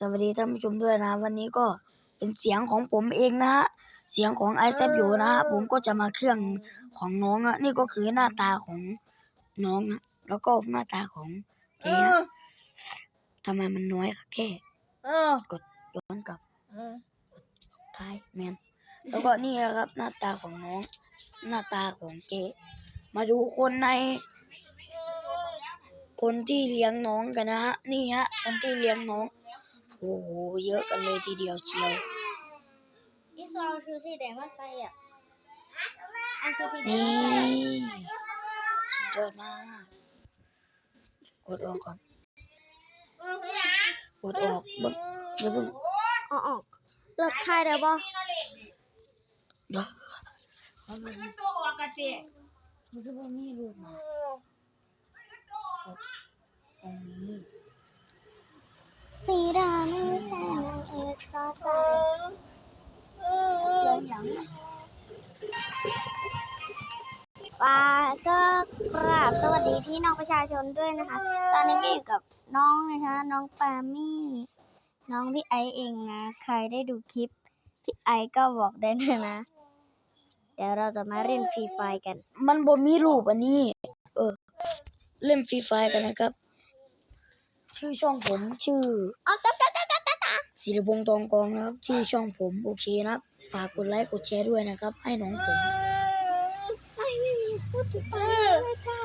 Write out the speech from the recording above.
สวัสดีท่านผู้ชมด้วยนะ วันนี้ก็เป็นเสียงของผมเองนะฮะเสียงของไอแซบอยู่นะฮะผมก็จะมาเครื่องของน้องอะนี่ก็คือหน้าตาของน้องนะแล้วก็หน้าตาของเจ๊อทำไมมันน้อยแค่เออย้อนกลับท้ายแมนแล้วก็นี่แหละครับหน้าตาของน้อง หน้าตาของเจ๊มาดูคนใน คนที่เลี้ยงน้องกันนะฮะนี่ฮะคนที่เลี้ยงน้อง โอ้โห เยอะกันเลยทีเดียวเชียว นี่ซองคือสีแดงว่าใส่อะอันคือสีแดงนี่ว่าใส่สุดยอดมากกดออกก่อนกดออกเบิ่งเดี๋ยวเบิ่งออกออกเลิกคายเดี๋ยวบอเดี๋ยวตัวออกกันสิมันจะว่ามีรูปมาตรงนี้สีด ปาก็กราบสวัสดีพี่น้องประชาชนด้วยนะคะ ตอนนี้ก็อยู่กับน้องนะคะ น้องปามี่ น้องพี่ไอเองนะ ใครได้ดูคลิปพี่ไอก็บอกได้เลยนะ เดี๋ยวเราจะมาเล่นฟรีไฟกัน มันบ่มีรูปอันนี้ เออ เล่นฟรีไฟกันนะครับ ชื่อช่องผมชื่ออ๋อตะตะตะตะตะตะศิริพงษ์ทองกองนะครับ ชื่อช่องผมโอเคนะครับ ฝากกดไลค์กดแชร์ด้วยนะครับ ให้น้องผม Aku tukar.